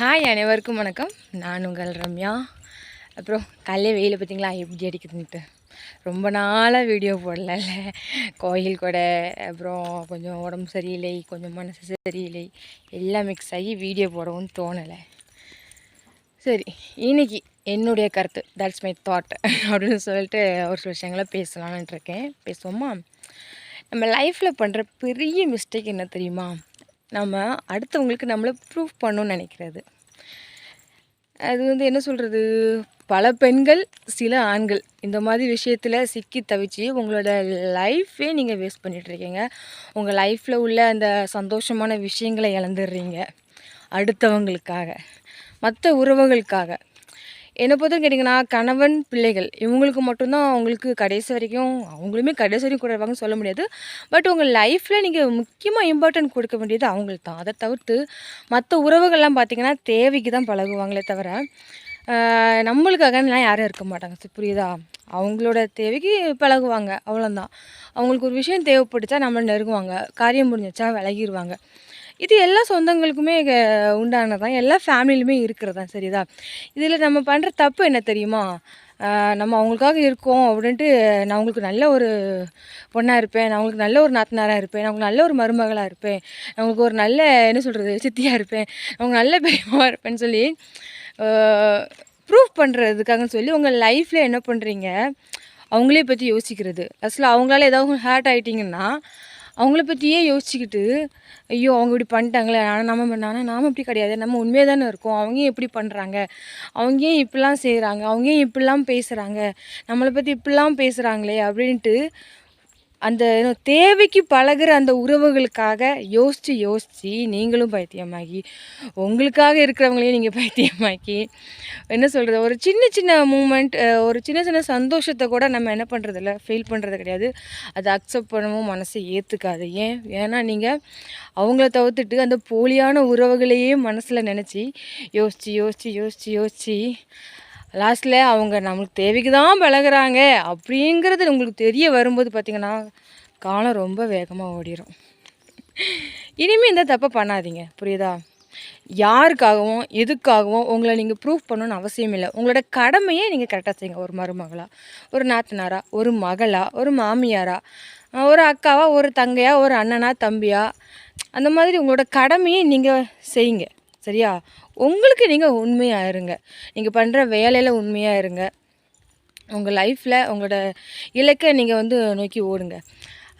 Hi அனைவருக்கும் வணக்கம். நான் உங்கள் ரம்யா. அப்புறம் காலையில் வெயில் பார்த்தீங்களா எப்படி அடிக்குதுன்ட்டு ரொம்ப நாளாக வீடியோ போடல கோயில் கூட அப்புறம் கொஞ்சம் உடம்பு சரியில்லை கொஞ்சம் மனசு சரியில்லை. எல்லாம் மிக்ஸ் ஆகி வீடியோ போடவும் தோணலை. சரி இன்னைக்கு என்னுடைய கருத்து. தட்ஸ் மை தாட் அப்படின்னு சொல்லிட்டு ஒரு சில விஷயங்களை பேசலான்ட்டு இருக்கேன். பேசுவோமா? நம்ம லைஃப்பில் பண்ணுற பெரிய மிஸ்டேக் என்ன தெரியுமா? நம்ம அடுத்தவங்களுக்கு நம்மளை ப்ரூவ் பண்ணணும்னு நினைக்கிறது. அது வந்து என்ன சொல்கிறது பல பெண்கள் சில ஆண்கள் இந்த மாதிரி விஷயத்தில் சிக்கி தவிச்சு உங்களோட லைஃப்பே நீங்கள் வேஸ்ட் பண்ணிகிட்ருக்கீங்க உங்கள் லைஃப்பில் உள்ள அந்த சந்தோஷமான விஷயங்களை இழந்துடுறீங்க. அடுத்தவங்களுக்காக. மற்ற உறவுகளுக்காக. என்னை பொறுத்த கேட்டிங்கன்னா கணவன் பிள்ளைகள் இவங்களுக்கு மட்டும்தான் அவங்களுக்கு கடைசி வரைக்கும் அவங்களுமே கடைசி வரைக்கும் கூட இருப்பாங்கன்னு சொல்ல முடியாது. பட் உங்கள் லைஃப்பில் நீங்கள் முக்கியமாக இம்பார்ட்டன்ட் கொடுக்க வேண்டியது அவங்களுக்கு தான். அதை தவிர்த்து மற்ற உறவுகள்லாம் பார்த்திங்கன்னா தேவைக்கு தான் பழகுவாங்களே தவிர நம்மளுக்காகலாம் யாரும் இருக்க மாட்டாங்க. புரியுதா? அவங்களோட தேவைக்கு பழகுவாங்க. அவ்வளோதான் அவங்களுக்கு ஒரு விஷயம் தேவைப்பட்டுச்சா நம்மளை நெருங்குவாங்க. காரியம் முடிஞ்சிச்சா விலகிடுவாங்க இது எல்லா சொந்தங்களுக்குமே உண்டானதான் எல்லா ஃபேமிலிலுமே இருக்கிறதான் சரிதா? இதில் நம்ம பண்ணுற தப்பு என்ன தெரியுமா? நம்ம அவங்களுக்காக இருக்கோம் அப்படின்ட்டு நான் அவங்களுக்கு நல்ல ஒரு பொண்ணாக இருப்பேன். நான் அவங்களுக்கு நல்ல ஒரு நாத்தனாராக இருப்பேன். நான் அவங்களுக்கு நல்ல ஒரு மருமகளாக இருப்பேன். அவங்களுக்கு ஒரு நல்ல என்ன சொல்கிறது சித்தியாக இருப்பேன். அவங்க நல்ல பெரியமாக இருப்பேன்னு சொல்லி ப்ரூவ் பண்ணுறதுக்காகன்னு சொல்லி உங்கள் லைஃப்பில் என்ன பண்ணுறீங்க அவங்களே பற்றி யோசிக்கிறது. அசில் அவங்களால ஏதாவது ஹேர்ட் ஆகிட்டிங்கன்னா அவங்கள பற்றியே யோசிச்சுக்கிட்டு ஐயோ அவங்க இப்படி பண்ணிட்டாங்களே ஆனால் நம்ம ஆனால் நாம் இப்படி கிடையாது. நம்ம உண்மையாக தானே இருக்கோம். அவங்க ஏன் எப்படி பண்ணுறாங்க அவங்க ஏன் இப்படிலாம் செய்கிறாங்க அவங்க ஏன் இப்படிலாம் பேசுகிறாங்க நம்மளை பற்றி இப்படிலாம் பேசுகிறாங்களே அப்படின்ட்டு அந்த தேவைக்கு பழகிற அந்த உறவுகளுக்காக யோசித்து யோசித்து நீங்களும் பைத்தியமாகி உங்களுக்காக இருக்கிறவங்களையும் நீங்கள் பைத்தியமாக்கி என்ன சொல்கிறது ஒரு சின்ன சின்ன மூமெண்ட் ஒரு சின்ன சின்ன சந்தோஷத்தை கூட நம்ம என்ன பண்ணுறதில்ல ஃபீல் பண்ணுறது கிடையாது. அதை அக்செப்ட் பண்ணவும் மனசை ஏற்றுக்காது ஏன்? ஏன்னா நீங்கள் அவங்கள தவிர்த்துட்டு அந்த போலியான உறவுகளையே மனசில் நினச்சி யோசித்து யோசித்து யோசித்து யோசித்து லாஸ்ட்டில் அவங்க நம்மளுக்கு தேவைக்கு தான் பழகிறாங்க அப்படிங்கிறது உங்களுக்கு தெரிய வரும்போது பார்த்திங்கன்னா காலம் ரொம்ப வேகமாக ஓடிடும் இனிமேல் இந்த தப்பை பண்ணாதீங்க. புரியுதா? யாருக்காகவும் எதுக்காகவும் உங்களை நீங்கள் ப்ரூவ் பண்ணணும்னு அவசியம் இல்லை. உங்களோட கடமையே நீங்கள் கரெக்டாக செய்யுங்க. ஒரு மருமகளாக ஒரு நாத்தனாரா ஒரு மகளா ஒரு மாமியாரா ஒரு அக்காவா ஒரு தங்கையா ஒரு அண்ணனா தம்பியா அந்த மாதிரி உங்களோட கடமையை நீங்கள் செய்யுங்க. சரியா? உங்களுக்கு நீங்கள் உண்மையாக இருங்க. நீங்கள் பண்ணுற வேலையில் உண்மையாக இருங்க. உங்கள் லைஃப்பில் உங்களோட இலக்கை நீங்கள் வந்து நோக்கி ஓடுங்க.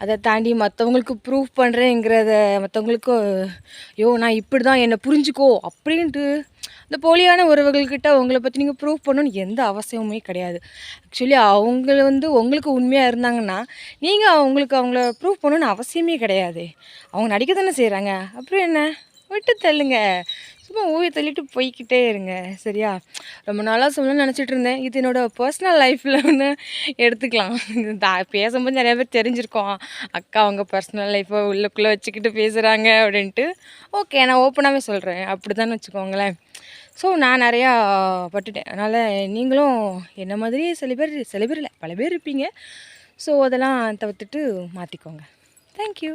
அதை தாண்டி மற்றவங்களுக்கு ப்ரூவ் பண்ணுறேங்கிறத மற்றவங்களுக்கு ஐயோ நான் இப்படி தான் என்னை புரிஞ்சுக்கோ அப்படின்ட்டு இந்த போலியான உறவுகள்கிட்ட உங்களை பற்றி நீங்கள் ப்ரூவ் பண்ணணும்னு எந்த அவசியமுமே கிடையாது. ஆக்சுவலி அவங்கள வந்து உங்களுக்கு உண்மையாக இருந்தாங்கன்னா நீங்கள் அவங்களுக்கு அவங்கள ப்ரூவ் பண்ணணும்னு அவசியமே கிடையாது. அவங்க நடிக்க தானே செய்கிறாங்க அப்புறம் என்ன? விட்டு தள்ளுங்க. சும்மா ஊயை தள்ளிட்டு போய்கிட்டே இருங்க சரியா? ரொம்ப நாளாக சொல்லணும்னு நினச்சிட்டு இருந்தேன். இது என்னோடய பர்சனல் லைஃப்பில் ஒன்று எடுத்துக்கலாம். பேசும்போது நிறையா பேர் தெரிஞ்சிருக்கோம். அக்கா அவங்க பர்சனல் லைஃப்பை உள்ளுக்குள்ளே வச்சுக்கிட்டு பேசுகிறாங்க அப்படின்ட்டு. ஓகே நான் ஓப்பனாகவே சொல்கிறேன் அப்படி தான் வச்சுக்கோங்களேன். ஸோ நான் நிறையா பட்டுட்டேன். அதனால் நீங்களும் என்ன மாதிரி சில பேர் சில பேர் இல்லை பல பேர் இருப்பீங்க. ஸோ அதெல்லாம் தவிர்த்துட்டு மாற்றிக்கோங்க தேங்க்யூ